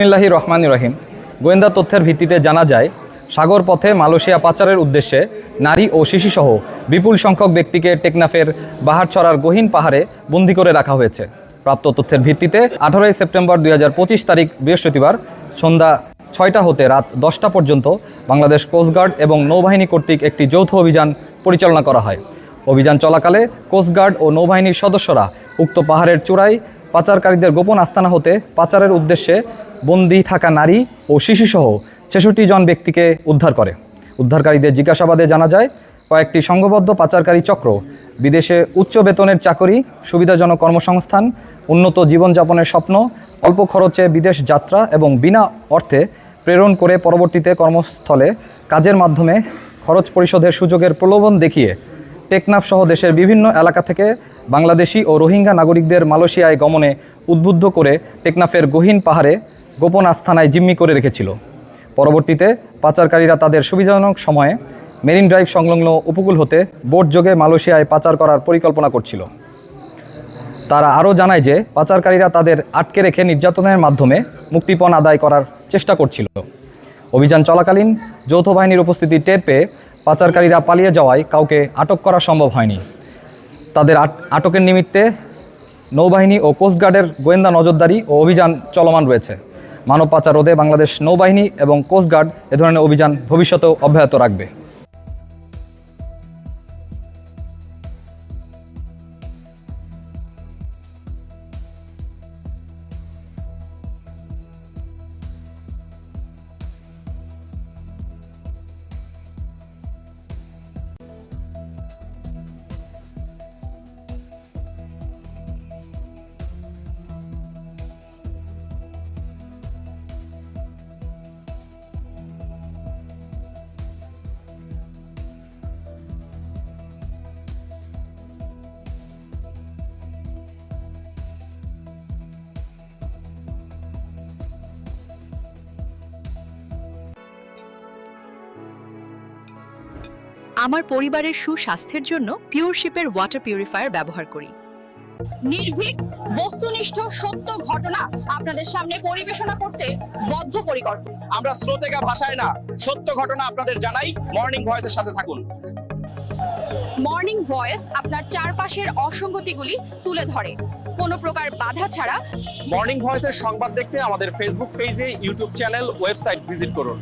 বিসমিল্লাহি রহমান রহিম। গোয়েন্দা তথ্যের ভিত্তিতে জানা যায়, সাগর পথে মালয়েশিয়া পাচারের উদ্দেশ্যে নারী ও শিশুসহ বিপুল সংখ্যক ব্যক্তিকে টেকনাফের বাহারছড়ার গহীন পাহাড়ে বন্দি করে রাখা হয়েছে। প্রাপ্ত তথ্যের ভিত্তিতে আঠারোই সেপ্টেম্বর দুই হাজার পঁচিশ তারিখ বৃহস্পতিবার সন্ধ্যা ছয়টা হতে রাত দশটা পর্যন্ত বাংলাদেশ কোস্টগার্ড এবং নৌবাহিনী কর্তৃক একটি যৌথ অভিযান পরিচালনা করা হয়। অভিযান চলাকালে কোস্টগার্ড ও নৌবাহিনীর সদস্যরা উক্ত পাহাড়ের চূড়ায় পাচারকারীদের গোপন আস্তানা হতে পাচারের উদ্দেশ্যে বন্দি থাকা নারী ও শিশুসহ ছেষট্টি জন ব্যক্তিকে উদ্ধার করে। উদ্ধারকারীদের জিজ্ঞাসাবাদে জানা যায়, কয়েকটি সংঘবদ্ধ পাচারকারী চক্র, বিদেশে উচ্চ বেতনের চাকরি, সুবিধাজনক কর্মসংস্থান, উন্নত জীবনযাপনের স্বপ্ন, অল্প খরচে বিদেশ যাত্রা এবং বিনা অর্থে প্রেরণ করে পরবর্তীতে কর্মস্থলে কাজের মাধ্যমে খরচ পরিশোধের সুযোগের প্রলোভন দেখিয়ে টেকনাফ সহ দেশের বিভিন্ন এলাকা থেকে বাংলাদেশি ও রোহিঙ্গা নাগরিকদের মালয়েশিয়ায় গমনে উদ্বুদ্ধ করে টেকনাফের গহীন পাহাড়ে গোপন আস্থানায় জিম্মি করে রেখেছিল। পরবর্তীতে পাচারকারীরা তাদের সুবিধাজনক সময়ে মেরিন ড্রাইভ সংলগ্ন উপকূল হতে বোট যোগে মালয়েশিয়ায় পাচার করার পরিকল্পনা করছিল। তারা আরও জানায় যে পাচারকারীরা তাদের আটকে রেখে নির্যাতনের মাধ্যমে মুক্তিপণ আদায় করার চেষ্টা করছিল। অভিযান চলাকালীন যৌথ বাহিনীর উপস্থিতি টের পেয়ে পাচারকারীরা পালিয়ে যাওয়ায় কাউকে আটক করা সম্ভব হয়নি। তাদের আট- আটকের নিমিত্তে নৌবাহিনী ও কোস্টগার্ডের গোয়েন্দা নজরদারি ও অভিযান চলমান রয়েছে। মানব পাচার রোধে বাংলাদেশ নৌবাহিনী এবং কোস্টগার্ড এ ধরনের অভিযান ভবিষ্যতেও অব্যাহত রাখবে। আমার পরিবারের সুস্বাস্থ্যের জন্য পিওরশিপের ওয়াটার পিউরিফায়ার ব্যবহার করি। নির্ভীক বস্তুনিষ্ঠ সত্য ঘটনা আপনাদের সামনে পরিবেশনা করতে বদ্ধ বদ্ধপরিকর। আমরা স্রোতেগা ভাষায় না সত্য ঘটনা আপনাদের জানাই। মর্নিং ভয়েসের সাথে থাকুন। মর্নিং ভয়েস আপনার চারপাশের অসঙ্গতিগুলি তুলে ধরে। কোনো প্রকার বাধা ছাড়া মর্নিং ভয়েসের সংবাদ দেখতে আমাদের ফেসবুক পেজে ইউটিউব চ্যানেল ওয়েবসাইট ভিজিট করুন।